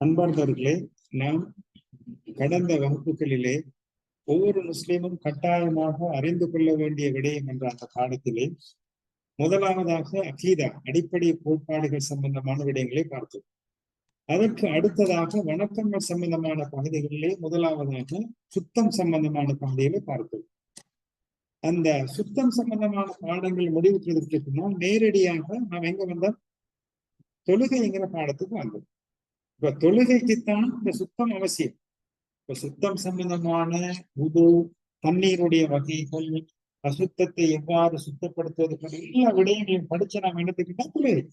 அன்பார்ந்தவர்களே நாம் கடந்த வகுப்புகளிலே ஒவ்வொரு முஸ்லீமும் கட்டாயமாக அறிந்து கொள்ள வேண்டிய விடயம் என்ற அந்த பாடத்திலே முதலாவதாக அகீதா அடிப்படை கோட்பாடுகள் சம்பந்தமான விடயங்களை பார்த்தோம். அதற்கு அடுத்ததாக வணக்கங்கள் சம்பந்தமான பகுதிகளிலே முதலாவதாக சுத்தம் சம்பந்தமான பகுதிகளை பார்த்தோம். அந்த சுத்தம் சம்பந்தமான பாடங்கள் முடிவுற்றதற்கு பின்னால் நேரடியாக நாம் எங்க வந்தோம் தொழுகைங்கிற பாடத்துக்கு வந்தது. இப்ப தொழுகைக்குத்தான் இந்த சுத்தம் அவசியம். இப்ப சுத்தம் சம்பந்தமான உது தண்ணீருடைய வகைகள் அசுத்தத்தை எவ்வாறு சுத்தப்படுத்துவது எல்லா விடயங்களையும் படிச்சு நாம் என்னத்துக்கிட்டா தொழுகை.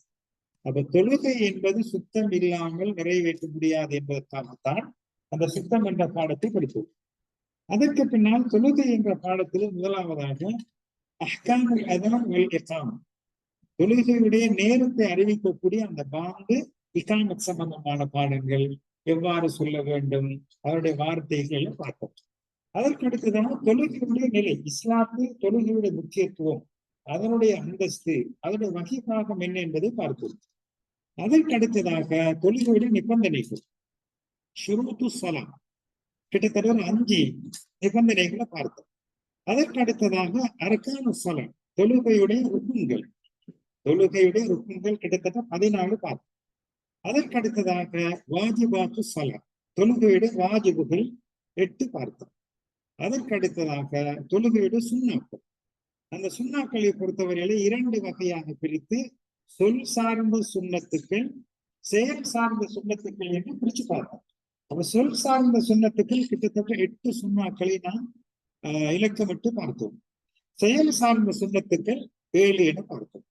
அப்ப தொழுகை என்பது சுத்தம் இல்லாமல் நிறைவேற்ற முடியாது என்பதற்காகத்தான் அந்த சுத்தம் என்ற பாடத்தை படித்தோம். அதற்கு பின்னால் தொழுகை என்ற பாடத்தில் முதலாவதாக அஹ்காமுல் அதனம் இக்காம் தொழுகையுடைய நேரத்தை அறிவிக்கக்கூடிய அந்த பாங்கு இகாமத் சம்பந்தமான பாடங்கள் எவ்வாறு சொல்ல வேண்டும்? அவருடைய வார்த்தைகள் பார்த்தோம் அதற்கு அடுத்ததாக தொழுகையுடைய நிலை இஸ்லாத்தில் தொழுகையுடைய முக்கியத்துவம் அதனுடைய அந்தஸ்து அதனுடைய வகைப்பாகம் என்ன என்பதை பார்ப்போம். அதற்கு அடுத்ததாக தொழுகையுடைய நிபந்தனைகள். ஷுரூத்து சலாம் கிட்டத்தட்ட ஒரு அஞ்சு நிபந்தனைகளை பார்த்தோம் அதற்கு அடுத்ததாக அரக்கான சலம் தொழுகையுடைய ருக்குங்கள் தொழுகையுடைய ருக்குங்கள் கிட்டத்தட்ட பதினாலு பார்த்தோம் அதற்கடுத்ததாக வாஜிபாத்து சலம். தொழுகையுடைய வாஜிபுகள் எட்டு பார்த்தோம் அதற்கு அடுத்ததாக தொழுகையுடைய சுண்ணாக்கள். அந்த சுண்ணாக்களை பொறுத்தவரையில இரண்டு வகையாக பிரித்து சொல் சார்ந்த சுண்ணத்துக்கள் செயல் சார்ந்த சுண்ணத்துக்கள் என்று பிரிச்சு பார்த்தோம் அப்ப சொல் சார்ந்த சுண்ணத்துக்கள் கிட்டத்தட்ட எட்டு சுண்ணாக்களை நாம் இலக்கமிட்டு பார்த்தோம் செயல் சார்ந்த சுண்ணத்துக்கள் ஏழு என பார்த்தோம்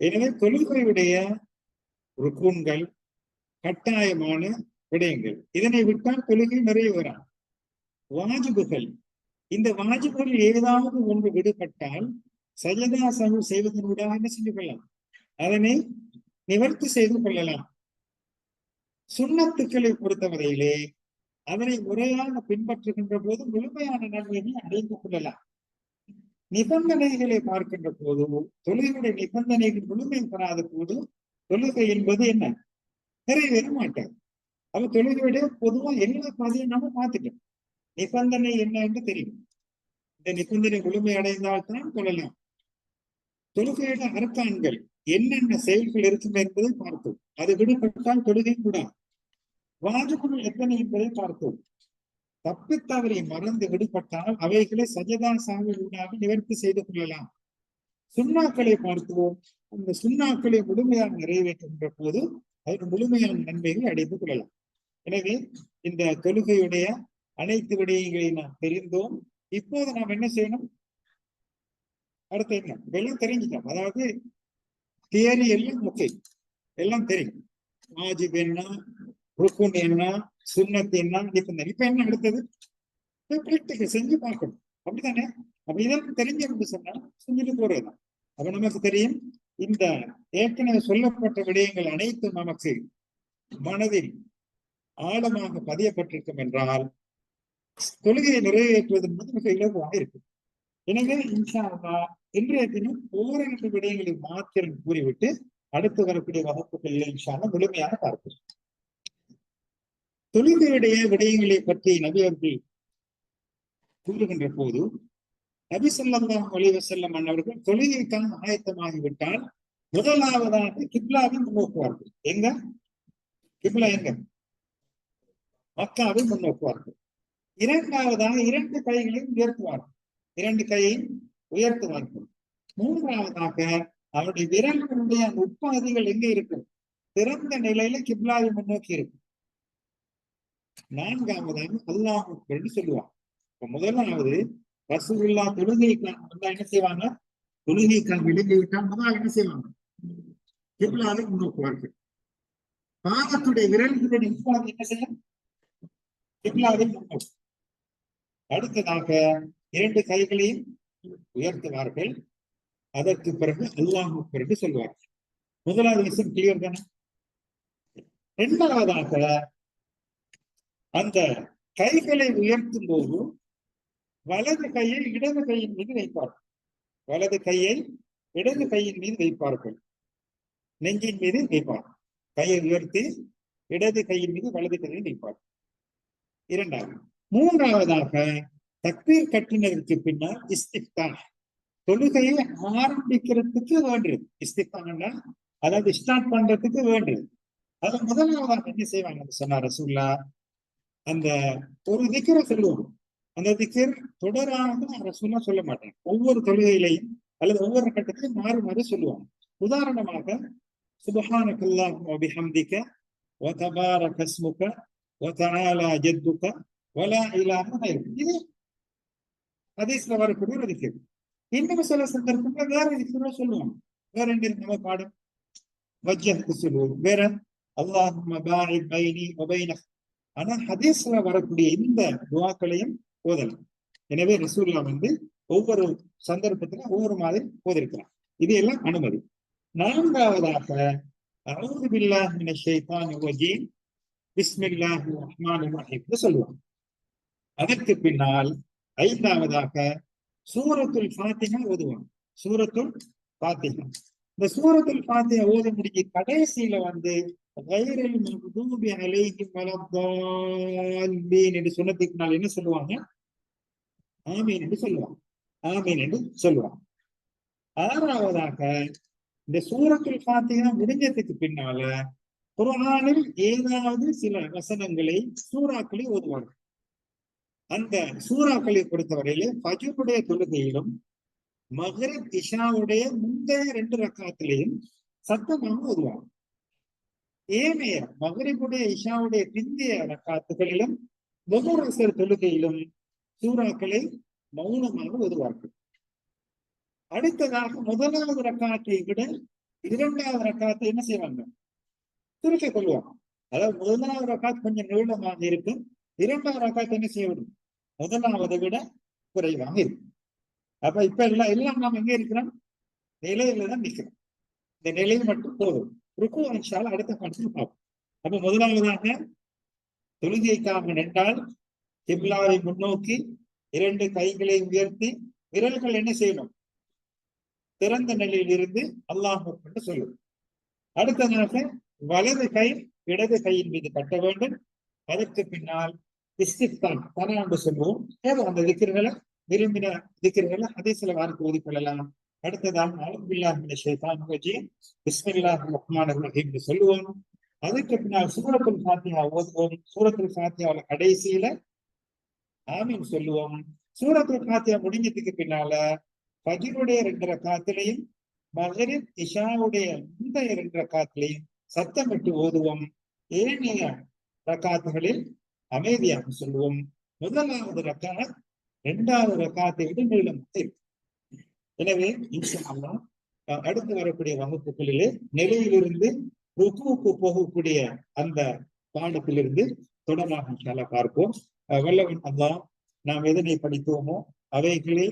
எனவே தொழுகையுடைய ருக்கூன்கள் கட்டாயமான விடயங்கள். இதனை விட்டால் தொழுகை நிறைய வரா வாஜிபுகள். இந்த வாஜிபுகள் ஏதாவது ஒன்று விடுபட்டால் சஜதா சகு செய்வதனூடாக என்ன செஞ்சு கொள்ளலாம்? அதனை நிவர்த்தி செய்து கொள்ளலாம். சுண்ணத்துக்களை பொறுத்தவரையிலே அதனை முறையாக பின்பற்றுகின்ற போது முழுமையான நன்மையை அடைந்து கொள்ளலாம். நிபந்தனைகளை பார்க்கின்ற போது தொழுகையுடைய நிபந்தனைகள் முழுமை பெறாத போது தொழுகை என்பது என்ன? நிறைவேற மாட்டார் அப்ப தொழுகையுடைய பொதுவா எல்லா பாதையும் நம்ம பார்த்துட்டோம் நிபந்தனை என்ன என்று தெரியும். இந்த நிபந்தனை முழுமை அடைந்தால்தான் கொள்ளலாம். தொழுகையோட அரக்கான்கள் என்னென்ன செயல்கள் இருக்கும் என்பதை பார்த்தோம். அது விடுபட்டால் தொழுகை கூடாது. வாஜிபுகள் எத்தனை என்பதை பார்த்தோம். தப்பி தவறி மறந்து விடுபட்டால் அவைகளை சஜதா சாவியூடாக நிவர்த்தி செய்து கொள்ளலாம். சுண்ணாக்களை பார்த்துவோம். அந்த சுண்ணாக்களை முழுமையாக நிறைவேற்றுகின்ற போது அதன் முழுமையான நன்மைகளை அடைந்து கொள்ளலாம். எனவே இந்த தொழுகையுடைய அனைத்து விடயங்களை நாம் தெரிந்தோம். இப்போது நாம் என்ன செய்யணும்? அடுத்து என்ன? எல்லாம் தெரிஞ்சுக்கலாம். அதாவது தியரி எல்லாம் ஓகே எல்லாம் தெரியும். வாஜிப் என்ன? ருக்குன் என்ன? சுண்ணத்து என்ன நிபந்தனை இப்ப என்ன அடுத்தது பிராக்டிக்கல் செஞ்சு பார்க்கணும். அப்படித்தானே? அப்படிதான் தெரிஞ்சிருந்து சொன்னா செஞ்சுட்டு போறதுதான். அப்ப நமக்கு தெரியும் இந்த ஏற்கனவே சொல்லப்பட்ட விடயங்கள் அனைத்தும் நமக்கு மனதில் ஆழமாக பதியப்பட்டிருக்கும் என்றால் தொழுகையை நிறைவேற்றுவது என்பது மிக இலகுவாக இருக்கும். எனவே இன்ஷா இன்றைய தினம் ஓரிரண்டு விடயங்களை மாத்திரம் கூறிவிட்டு அடுத்து வரக்கூடிய வகுப்புகளில் இன்ஷால்லா முழுமையாக பார்க்கிறோம் தொழுகையுடைய விடயங்களை பற்றி நபி அவர்கள் கூறுகின்ற போது நபி சொல்லாம் ஒளிவ செல்லம் அன்னவர்கள் தொழுகைக்கான ஆயத்தமாகிவிட்டால் முதலாவதாக கிப்லாவை முன்னோக்குவார்கள். எங்க? கிப்லா எங்க? மக்காவை முன்னோக்குவார்கள். இரண்டாவதாக இரண்டு கைகளையும் உயர்த்துவார்கள். இரண்டு கையையும் உயர்த்துவார்கள். மூன்றாவதாக அவருடைய விரல்களுடைய அந்த உட்பகுதிகள் எங்க இருக்கும் திறந்த நிலையில கிப்லாவை முன்னோக்கி இருக்கும் நான்காவதாக அல்லாஹ் என்று சொல்லுவாங்க இப்ப முதலாவது ரசூல்லா தொழுகைக்காக வந்தா என்ன செய்வாங்க? தொழுகைக்காக விலகி விட்டால் முதல்ல என்ன செய்வாங்க? கிப்லாவை முன்னோக்குவார்கள் பாதத்துடைய விரல்களுடைய உட்பாதை என்ன செய்யும்? கிப்லாவை முன்னோக்கு அடுத்ததாக இரண்டு கைகளையும் உயர்த்துவார்கள். அதற்கு பிறகு அல்லாஹ் பிறகு சொல்வார்கள். முதலாவது விஷயம் கிளியர் தானே? இரண்டாவதாக அந்த கைகளை உயர்த்தும் போது வலது கையை இடது கையின் மீது வைப்பார்கள். வலது கையை இடது கையின் மீது வைப்பார்கள். நெஞ்சின் மீது வைப்பார்கள். கையை உயர்த்தி இடது கையின் மீது வலது கையை வைப்பார்கள். இரண்டாவது மூன்றாவதாக தக்பீர் கட்டினதற்கு பின்னால் இஸ்திஃப்தா. தொழுகையை ஆரம்பிக்கிறதுக்கு வேண்டியது. இஸ்திஃப்தான்னா அதாவது ஸ்டார்ட் பண்றதுக்கு வேண்டியது. அது முதலாவதாக என்ன செய்வாங்க? சொன்னார் ரசூல்லா அந்த ஒரு திக்கரை சொல்லுவோம் அந்த திக்கர் தொடராக ரசூல்லா சொல்ல மாட்டாங்க ஒவ்வொரு தொழுகையிலையும் அல்லது ஒவ்வொரு கட்டத்திலையும் மாறி மாறி சொல்லுவாங்க உதாரணமாக சுபஹானக்கல்லாஹு வபிஹம்திக وتبارك اسمك وتعالى جدك ولا اله غيرك இது ஹதீஸ்ல வரக்கூடிய ஒரு திக்கர் இன்னும் சில சந்தர்ப்பங்கள் வேற திக்கரோ சொல்லுவாங்க வேற என்ன நம்ம பாடம் வஜ்ஜத்துக்கு சொல்லுவோம் வேற அல்லாஹும்ம பாஇத் பைனி வபைன ஆனா ஹதீஸ்ல வரக்கூடிய இந்த துவாக்களையும் ஓதலாம். எனவே ரசூல்லா வந்து ஒவ்வொரு சந்தர்ப்பத்துல ஒவ்வொரு மாதிரி ஓதிருக்கலாம் இது எல்லாம் அனுமதி. நான்காவதாக அவுது பில்லாஹ் மின ஷைத்தானிர் ரஜீம் பிஸ்மில்லாஹிர் ரஹ்மானிர் சொல்லுவாங்க. அதற்கு பின்னால் ஐந்தாவதாக சூரத்துல் ஃபாத்திஹா ஓதுவாங்க. சூரத்துல் ஃபாத்திஹா. இந்த சூரத்துல் ஃபாத்திஹா ஓத முடிஞ்சு கடைசியில வந்து غير المغضوب عليهم ولا الضالين. என்று சொன்னதுக்கு நாள் என்ன சொல்லுவாங்க? ஆமீன் என்று சொல்லுவாங்க. ஆமீன் என்று சொல்லுவாங்க. ஆறாவதாக இந்த சூரத்துல் ஃபாத்திஹா முடிஞ்சதுக்கு பின்னால குரானில் ஏதாவது சில வசனங்களை சூறாக்களை ஓதுவாங்க. அந்த சூறாக்களை பொறுத்தவரையிலே ஃபஜ்ருடைய தொழுகையிலும் மகரிப் இஷாவுடைய முந்தைய ரெண்டு ரக்காத்திலையும் சத்தமாக ஓதுவாங்க. ஏனைய மகரிபுடைய இஷாவுடைய பிந்தைய ரக்காத்துகளிலும் முகரசர் தொழுகையிலும் சூறாக்களை மௌனமாக ஓதுவார்கள். அடுத்ததாக முதலாவது ரக்காத்தை விட இரண்டாவது ரக்காத்தை என்ன செய்வாங்க? திருக்க கொள்வாங்க. அதாவது முதலாவது ரக்காத் கொஞ்சம் நீளமாக இருக்கும். இரண்டாவது ரக்காத் என்ன செய்யணும் முதலாவதை விட குறைவாக இருக்கும். அப்ப இப்ப எல்லாம் எல்லாம் நாம் எங்க இருக்கிறோம்? நிலையில தான் நிற்கிறோம். இந்த நிலை மட்டும் போதும். ருக்கு அன்ஷால் அடுத்த பாடத்தில் பார்ப்போம். அப்ப முதலாவதாக தொழுகைக்காக நின்றால் கிப்லாவை முன்னோக்கி இரண்டு கைகளை உயர்த்தி விரல்கள் என்ன செய்யணும்? திறந்த நிலையில் இருந்து அல்லாஹ் என்று சொல்லும். அடுத்ததாக வலது கை இடது கையின் மீது கட்ட வேண்டும். அதற்கு பின்னால் இஸ்திஃப்தான் தனாண்டு சொல்லுவோம். ஏதோ அந்த திக்கர்களை விரும்பின திக்கர்களை அதே சில வார்த்தை ஒதுக்கொள்ளலாம் அடுத்ததாக அலம்பில்லாஹ் ஷைத்தான் ரஜீம். பிஸ்மில்லாஹ் ரஹ்மான் ரஹீம் என்று சொல்லுவோம். அதுக்கு பின்னால் சூரத்தில் சாத்தியா ஓதுவோம். சூரத்தில் ஃபாத்தியாவுல கடைசியில ஆமீன் சொல்லுவோம். சூரத்தில் சாத்தியா முடிஞ்சதுக்கு பின்னால ஃபஜ்ருடைய ரெண்டு ரக்காத்திலையும் மகரின் இஷாவுடைய முந்தைய ரெண்டு ரக்காத்திலையும் சத்தமிட்டு ஓதுவோம். ஏனைய ரக்காத்துகளில் அமைதியாக சொல்லுவோம். முதலாவது ரக்காத் இரண்டாவது ரக்காத்தை விட நீளம் இருக்கும் எனவே இன்ஷா அடுத்து வரக்கூடிய வகுப்புகளிலே நிலையிலிருந்து ருக்குவுக்கு போகக்கூடிய அந்த பாடத்திலிருந்து தொடர்பாக பார்ப்போம். வல்லவன் அல்லாஹ் நாம் எதனை படித்தோமோ அவைகளே